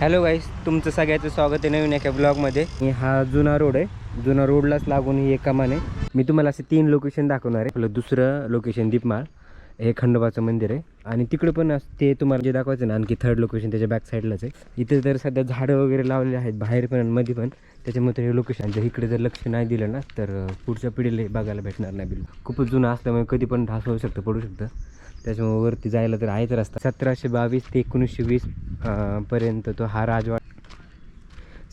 Hello गाईस तुमचं सगळ्याचं स्वागत आहे नवीन एका ब्लॉगमध्ये हा जुना रोड आहे. जुना रोडलाच लागून ही एक कमान आहे मी तुम्हाला असे तीन लोकेशन दाखवणार आहे. आपलं दुसरं लोकेशन दीपमाळ. हे खंडोबाचं मंदिर आहे. आणि तिकडं पण असं ते तुम्हाला जे दाखवायचं ना आणखी थर्ड लोकेशन त्याच्या बॅक साईडलाच आहे. इथे तर सध्या झाडं वगैरे लावलेले आहेत बाहेर पण आणि मध्ये पण. त्याच्यामुळे तर हे लोकेशन जर इकडे जर लक्ष नाही दिलं ना तर पुढच्या पिढीला बघायला भेटणार नाही बिलकुल. खूपच जुनं असल्यामुळे कधी पण ढास होऊ शकतं पडू शकतं. त्याच्यामुळे वरती जायला तर आहेच रस्ता. सतराशे बावीस ते एकोणीसशे वीस पर्यंत तो हा राजवाडा.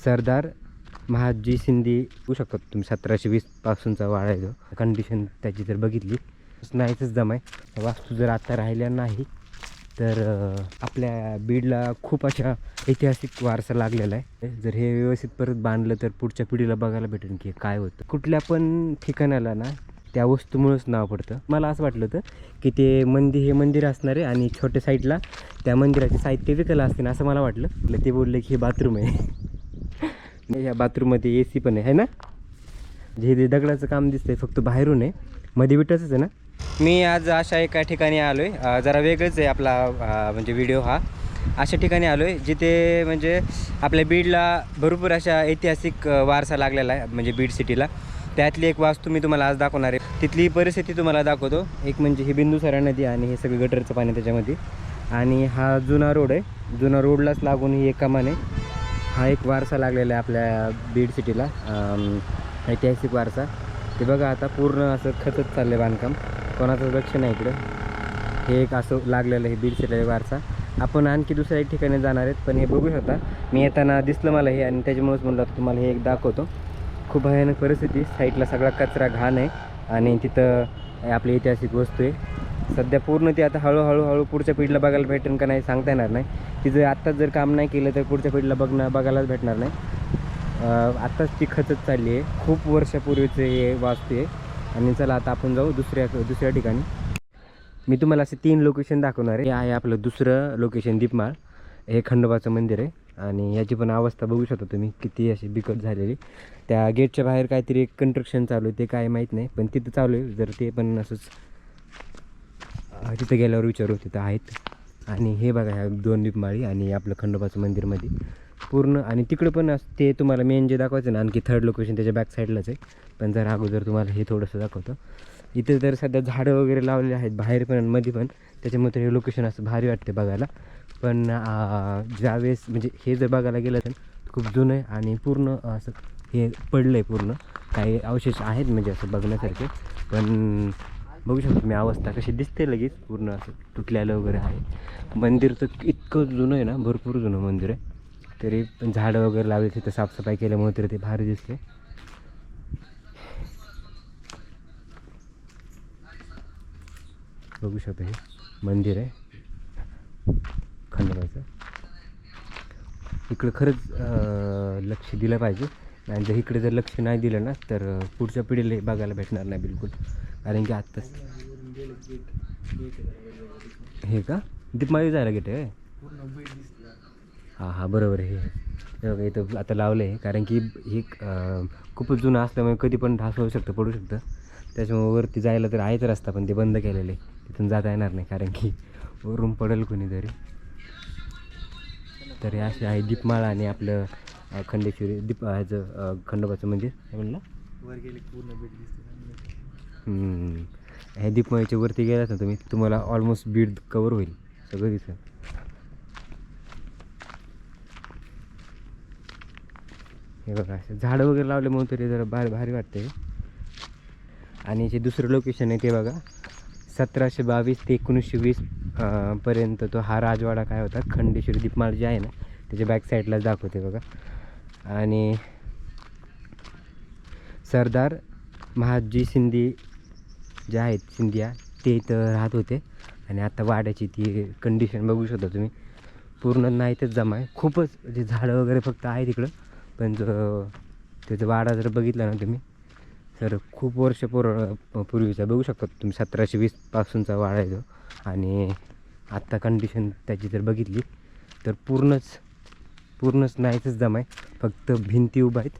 सरदार महाजी शिंदे होऊ शकतात तुम्ही सतराशे वीस पासूनचा वाडा आहे तो कंडिशन त्याची जर बघितली नाहीच जमाय. वास्तू जर आता राहिल्या नाही तर आपल्या बीडला खूप अशा ऐतिहासिक वारसा लागलेला आहे. जर हे व्यवस्थित परत बांधलं तर पुढच्या पिढीला बघायला भेटेल की काय होतं. कुठल्या पण ठिकाणाला ना त्या वस्तूमुळंच नाव पडतं. मला असं वाटलं होतं की ते मंदिर हे मंदिर असणार आहे आणि छोट्या साईडला त्या मंदिराचे साहित्य विकायला असते असं मला वाटलं. म्हटलं ते बोलले की हे बाथरूम आहे. ह्या बाथरूममध्ये ए सी पण आहे है ना? जे जे दगडाचं काम दिसतंय फक्त बाहेरून आहे. मध्ये विटाचंच आहे ना? मी आज अशा एका ठिकाणी आलो आहे जरा वेगळंच आहे आपला म्हणजे व्हिडिओ हा. अशा ठिकाणी आलो आहे जिथे म्हणजे आपल्या बीडला भरपूर अशा ऐतिहासिक वारसा लागलेला आहे म्हणजे बीड सिटीला. त्यातली एक वास्तू मी तुम्हाला आज दाखवणार आहे. तिथली परिस्थिती तुम्हाला दाखवतो. एक म्हणजे ही बिंदुसरा नदी आणि हे सगळं गटरचं पाणी त्याच्यामध्ये. आणि हा जुना रोड आहे. जुना रोडलाच लागून ही एक कमान आहे. हा एक वारसा लागलेला आहे आपल्या बीड सिटीला. ऐतिहासिक वारसा. ते बघा आता पूर्ण असं खचत चाललं आहे बांधकाम. कोणाचं लक्ष नाही इकडं. हे एक असं लागलेलं आहे बीड सिटीला वारसा. आपण आणखी दुसऱ्या एक ठिकाणी जाणार आहेत पण हे बघू शकता मी येताना दिसलं मला हे आणि त्याच्यामुळेच म्हणलं तुम्हाला हे एक दाखवतो. खूप भयानक परिस्थिती. साईडला सगळा कचरा घाण आहे. आणि तिथं आपली ऐतिहासिक वस्तू आहे. सध्या पूर्ण ती आता हळूहळू हळू पुढच्या पिढीला बघायला भेटेल का नाही सांगता येणार नाही. तिचं आत्ताच जर काम नाही केलं तर पुढच्या पिढीला बघणं बघायलाच भेटणार नाही. आत्ताच ती खचत चालली आहे. खूप वर्षापूर्वीचं हे वास्तू आहे. आणि चला आता आपण जाऊ दुसऱ्या दुसऱ्या ठिकाणी. मी तुम्हाला असे तीन लोकेशन दाखवणार आहे. हे आहे आपलं दुसरं लोकेशन दीपमाळ. हे खंडोबाचं मंदिर आहे. आणि याची पण अवस्था बघू शकता तुम्ही. किती अशी बिकट झालेली. त्या गेटच्या बाहेर काहीतरी एक चालू आहे ते काय माहीत नाही पण तिथं चालू आहे. जर ते पण असंच तिथं गेल्यावर विचारू तिथं आहेत. आणि हे बघा ह्या दोन दीपमाळी आणि आपलं खंडोबाचं मंदिरमध्ये. पूर्ण आणि तिकडं पण असं ते तुम्हाला मेन जे दाखवायचं ना आणखी थर्ड लोकेशन त्याच्या बॅक साईडलाच आहे. पण जर अगोदर तुम्हाला हे थोडंसं दाखवतं. इथे जर सध्या झाडं वगैरे लावलेली आहेत बाहेर पण आणि मध्ये पण. त्याच्यामुळे तर हे लोकेशन असं भारी वाटते बघायला. पण ज्यावेळेस म्हणजे हे जर बघायला गेलं तर खूप जुनं आहे आणि पूर्ण असं हे पडलं आहे पूर्ण. काही अवशेष आहेत म्हणजे असं बघण्यासारखे. पण बघू शकतो तुम्ही अवस्था कशी दिसते लगेच. पूर्ण असं तुटलेलं वगैरे आहे. मंदिर तर इतकं जुनं आहे ना भरपूर जुनं मंदिर आहे. तरी पण झाडं वगैरे लावले तिथं साफसफाई केल्यामुळे तरी ते भारी दिसते. बघू शकतो हे मंदिर आहे. खंडोबाचं. इकडं खरंच लक्ष दिलं पाहिजे. आणि जर इकडे जर लक्ष नाही दिलं ना तर पुढच्या पिढीला बघायला भेटणार नाही बिलकुल. कारण की आत्ताच हे का? दीपमाळी जायला गेट आहे हां हां बरोबर हे इथं आता लावलं आहे कारण की हे खूपच जुनं असल्यामुळे कधी पण ढास होऊ शकतं पडू शकतं. त्याच्यामुळे वरती जायला तर आहेच रस्ता पण ते बंद केलेलं आहे. तिथून जाता येणार नाही कारण की वरून पडेल कोणीतरी. तर हे असे आहे दीपमाळा आणि आपलं खंडेश्वरी दीप ह्याचं खंडोबाचं मंदिर. काय म्हणलं? वर गेले पूर्ण बीड दिसते. ह्या दीपमाळीच्या वरती गेलात ना तुम्ही तुम्हाला ऑलमोस्ट बीड कवर होईल सगळं दिसेल हे बघा असे झाडं वगैरे लावल्यामुळे तरी जरा भारी भारी वाटते आणि जे दुसरं लोकेशन आहे ते बघा सतराशे बावीस ते एकोणीसशे वीस पर्यंत तो हा राजवाडा काय होता खंडेश्वरी दीपमाळ जे आहे ना त्याच्या बॅक साईडलाच दाखवते बघा. आणि सरदार महाजी शिंदे जे आहेत सिंधिया ते इथं राहत होते. आणि आता वाड्याची ती कंडिशन बघू शकता तुम्ही. पूर्ण नाही तर जमा आहे. खूपच जे झाडं वगैरे फक्त आहे तिकडं पण जो त्याचं वाडा जर बघितला ना तुम्ही तर खूप वर्ष पूर पूर्वीचा बघू शकता तुम्ही. सतराशे वीसपासूनचा वाडा आहे तो. आणि आत्ता कंडिशन त्याची जर बघितली तर पूर्णच पूर्णच नाहीतच जमा आहे. फक्त भिंती उभा आहेत.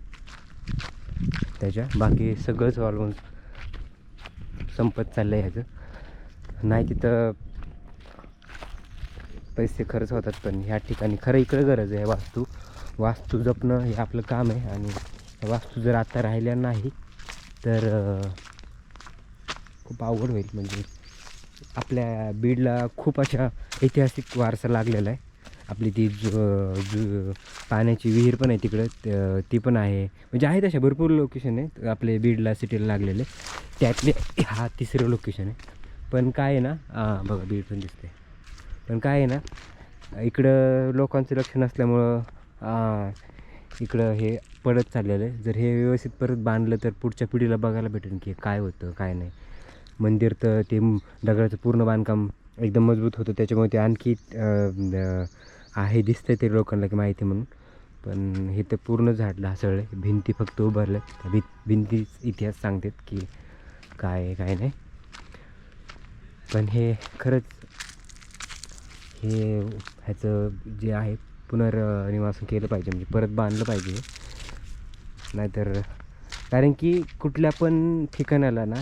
त्याच्या बाकी सगळंच ऑलमोस्ट संपत चाललं आहे ह्याचं. नाही तिथं पैसे खर्च होतात पण ह्या ठिकाणी खरं इकडं गरज आहे. वास्तू वास्तू जपणं हे आपलं काम आहे आणि वास्तू जर आता राहिल्या नाही तर खूप अवघड होईल. म्हणजे आपल्या बीडला खूप अशा ऐतिहासिक वारसा लागलेला आहे. आपली ती जु जु पाण्याची विहीर पण आहे तिकडं ती पण आहे. म्हणजे आहेत अशा भरपूर लोकेशन आहे आपले बीडला सिटीला लागलेले. त्यातले हा तिसरं लोकेशन आहे. पण काय आहे ना हां बघा बीड पण दिसते पण काय आहे ना इकडं लोकांचं लक्ष नसल्यामुळं इकडं हे पडत चाललेलं आहे. जर हे व्यवस्थित परत बांधलं तर पुढच्या पिढीला बघायला भेटेल की काय होतं काय नाही. मंदिर तर ते दगडाचं पूर्ण बांधकाम एकदम मजबूत होतं. त्याच्यामुळे ते आणखी आहे दिसतंय ते लोकांना की माहिती म्हणून. पण हे तर पूर्ण झाड ढासळलं आहे भिंती फक्त उभारलं आहे भि भिंतीच इतिहास सांगतात की काय आहे काय नाही. पण हे खरंच हे ह्याचं जे आहे पुनर्निवासन केलं पाहिजे. म्हणजे परत बांधलं पाहिजे. नाहीतर कारण की कुठल्या पण ठिकाणाला ना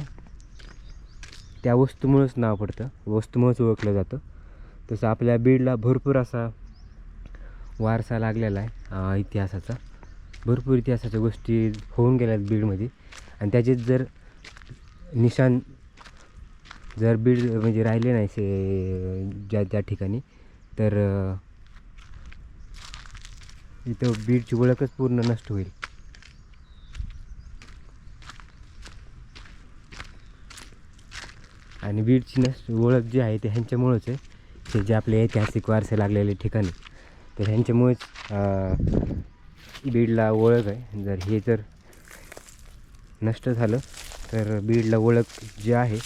त्या वस्तूमुळंच नाव पडतं. वस्तूमुळंच ओळखलं जातं. तसं आपल्या बीडला भरपूर असा वारसा लागलेला आहे इतिहासाचा. भरपूर इतिहासाच्या गोष्टी होऊन गेल्या आहेत बीडमध्ये. आणि त्याचे जर निशान जर बीड म्हणजे राहिले नाही से ज्या त्या ठिकाणी तर इथं बीडची ओळखच पूर्ण नष्ट होईल. आणि बीडची नष्ट ओळख जी आहे ते ह्यांच्यामुळंच आहे. ते जे आपले ऐतिहासिक वारसे लागलेले ठिकाणी तर ह्यांच्यामुळेच बीडला ओळख आहे. जर हे जर नष्ट झालं तर बीडला ओळख जी आहे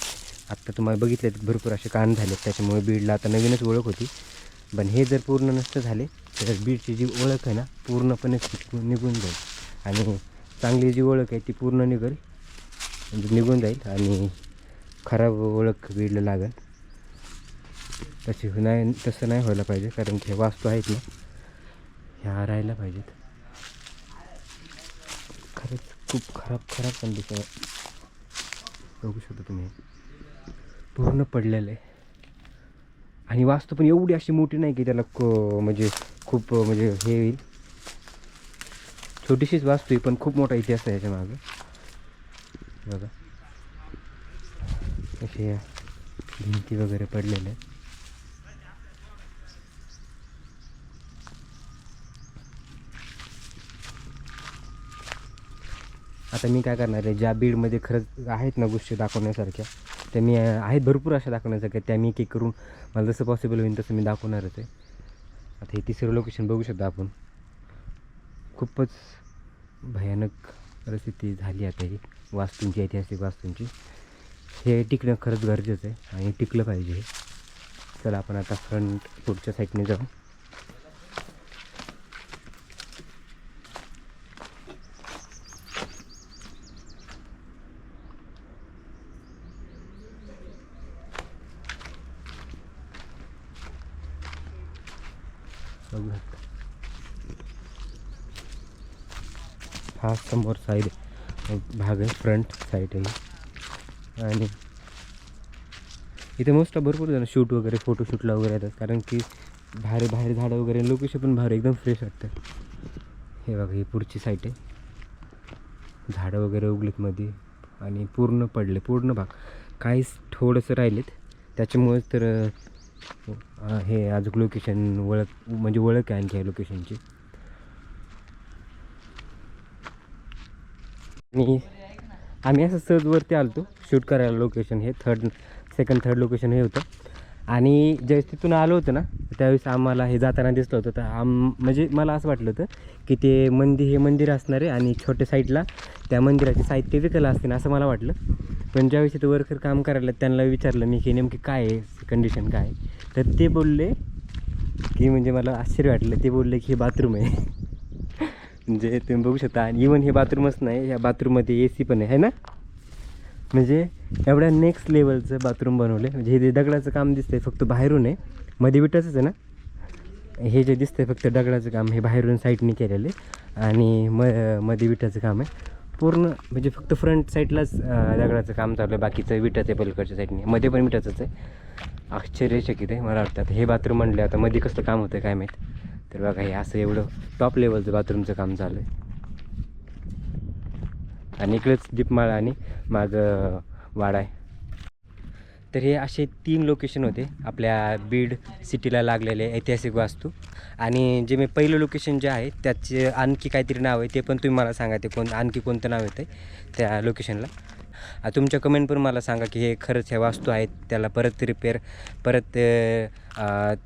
आत्ता तुम्हाला बघितले भरपूर असे कान झाले त्याच्यामुळे बीडला आता नवीनच ओळख होती. पण हे जर पूर्ण नष्ट झाले तर बीडची जी ओळख आहे ना पूर्णपणे निघून निघून जाईल. आणि चांगली जी ओळख आहे ती पूर्ण निघेल. म्हणजे निघून जाईल आणि खराब ओळख बीडला लागेल. तशी नाही तसं नाही व्हायला पाहिजे कारण की हे वास्तू आहेत ना ह्या राहायला पाहिजेत. खरंच खूप खराब खराब कंडिशन आहे. बघू शकता तुम्ही. पूर्ण पडलेलं आहे. आणि वास्तू पण एवढी अशी मोठी नाही की त्याला क म्हणजे खूप म्हणजे हे येईल. छोटीशीच वास्तू आहे पण खूप मोठा इतिहास आहे याच्या मागं. बघा. असे भिंती वगैरे पडलेल्या आहेत. आता मी काय करणार आहे ज्या बीडमध्ये खरंच आहेत ना गोष्टी दाखवण्यासारख्या त्या मी आहेत भरपूर अशा दाखवण्यासारख्या त्या मी एक करून मला जसं पॉसिबल होईल तसं मी दाखवणारच आहे. आता हे तिसरं लोकेशन बघू शकतो आपण. खूपच भयानक परिस्थिती झाली आता ही वास्तूंची ऐतिहासिक वास्तूंची. हे टिकणं खरंच गरजेचं आहे आणि टिकलं पाहिजे. चला आपण आता फ्रंट पुढच्या साईडने जाऊ. बघू हा समोर साईड भाग आहे फ्रंट साईड आहे. आणि इथे मस्त भरपूर जण शूट वगैरे फोटोशूटला वगैरे येतात. कारण की भारी बाहेर झाडं वगैरे लोकेशन पण भारी एकदम फ्रेश वाटतं. हे बघा ही पुढची साईट आहे. झाडं वगैरे उगलीत मध्ये आणि पूर्ण पडले पूर्ण भाग. काहीच थोडंसं राहिलेत. त्याच्यामुळेच तर हो. हे. अजून लोकेशन ओळख म्हणजे ओळख आहे आणखी लोकेशनची आणि आम्ही असं सहजवरती आलो आलतो शूट करायला लोकेशन हे थर्ड सेकंड थर्ड लोकेशन हे होतं. आणि ज्यावेळेस तिथून आलो होतं ना त्यावेळेस आम्हाला हे जाताना दिसलं होतं. तर आम म्हणजे मला असं वाटलं होतं की ते मंदिर हे मंदिर असणार आहे आणि छोट्या साईडला त्या मंदिराचे साहित्य विकायला असतील असं मला वाटलं. पण ज्यावेळेस तिथं वर्कर काम करायला त्यांना विचारलं मी की नेमकी काय आहे? कंडिशन काय आहे? तर ते बोलले की म्हणजे मला आश्चर्य वाटलं ते बोलले की हे बाथरूम आहे. म्हणजे तुम्ही बघू शकता आणि इवन हे बाथरूमच नाही ह्या बाथरूममध्ये ए सी पण आहे है ना? म्हणजे एवढ्या नेक्स्ट लेवलचं बाथरूम बनवले म्हणजे हे जे दगडाचं काम दिसतंय फक्त बाहेरून आहे. मध्ये विटाचंच आहे ना? हे जे दिसतंय फक्त दगडाचं काम हे बाहेरून साईडने केलेलं आहे. आणि म मध्ये विटाचं काम आहे. पूर्ण म्हणजे फक्त फ्रंट साईडलाच दगडाचं काम चालू आहे. बाकीचं विटाचं आहे पलीकडच्या साईडने मध्ये पण विटाचंच आहे. आश्चर्यचकित आहे मला वाटतं. हे बाथरूम म्हणले आता मध्ये कसलं काम होतं काय माहीत? तर बघा हे असं एवढं टॉप लेवलचं बाथरूमचं काम चालू आहे. आणि इकडेच दीपमाळा आणि माझं वाडा आहे. तर हे असे तीन लोकेशन होते आपल्या बीड सिटीला लागलेले ऐतिहासिक वास्तू. आणि जे मी पहिलं लोकेशन जे आहे त्याचे आणखी काहीतरी नाव आहे ते पण तुम्ही मला सांगा ते कोण आणखी कोणतं नाव येतं त्या लोकेशनला तुमच्या कमेंट पण मला सांगा की हे खरंच ह्या वास्तू आहेत त्याला परत रिपेअर परत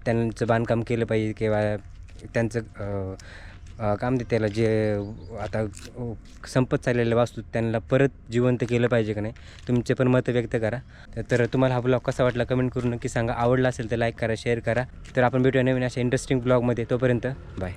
त्यांचं बांधकाम केलं पाहिजे किंवा त्यांचं काम दे त्याला जे आता संपत चाललेल्या वास्तू त्यांना परत जिवंत केलं पाहिजे का नाही तुमचे पण मत व्यक्त करा. तर तुम्हाला हा ब्लॉग कसा वाटला कमेंट करून नक्की सांगा. आवडला असेल तर लाईक करा शेअर करा. तर आपण भेटूया नवीन अशा इंटरेस्टिंग ब्लॉगमध्ये तोपर्यंत बाय